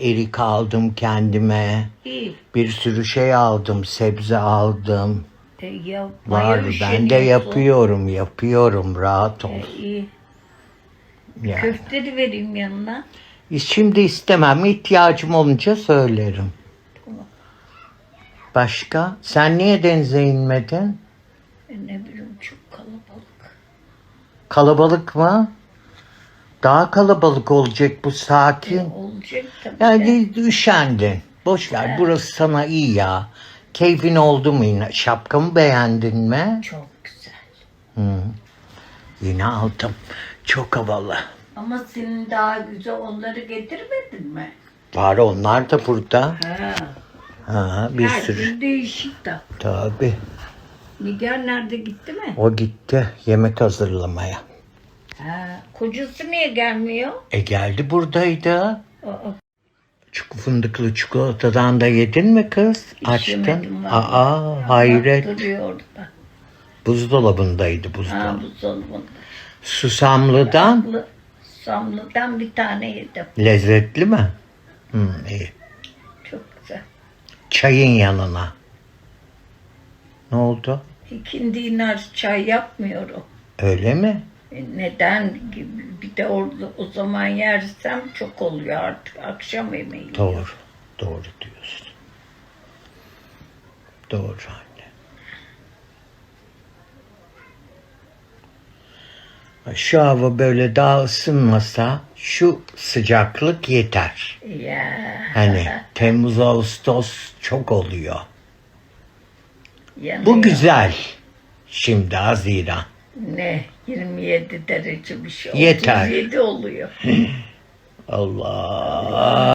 Erik aldım kendime. İyi. Bir sürü şey aldım. Sebze aldım. E, yapmaya Var ben de üşeniyorsun. yapıyorum yapıyorum rahat ol. E, iyi. Yani. Köfte de vereyim yanına. Şimdi istemem ihtiyacım olunca söylerim. Tamam. Başka? Sen niye denize inmedin? E, ne bileyim çok kalabalık. Kalabalık mı? Daha kalabalık olacak bu sakin. olacak tabii. Yani üşendin. Boş ver burası sana iyi ya. Keyfin oldu mu yine? Şapkamı beğendin mi? Çok güzel. Hı. Yine aldım. Çok havalı. Ama senin daha güzel onları getirmedin mi? Var onlar da burada. Ha. Ha, bir Her sürü. gün değişik de. Tabii. Nigar nerede gitti mi? O gitti yemek hazırlamaya. Ha. Kocası niye gelmiyor? E geldi buradaydı. Aa, Çuk fındıklı çikolatadan da yedin mi kız? hiç Açtın. vallahi. Aa hayret. Duruyor orada. Buzdolabındaydı Ha buzdolabı. buzdolabında. Susamlıdan Samlı, samlıdan bir tane yedim. lezzetli mi? Hı, iyi. Çok güzel. Çayın yanına. Ne oldu? İkindi iner çay yapmıyorum. Öyle mi? E, Neden? Bir de orada o zaman yersem çok oluyor artık. Akşam yemeği. Doğru. Doğru diyorsun. Doğru anne. Şu hava böyle daha ısınmasa şu sıcaklık yeter. Ya. Hani Temmuz Ağustos çok oluyor. yanıyor. Bu güzel. Şimdi Haziran. Ne? 27 derece bir şey. Yeter. 37 oluyor. Allah.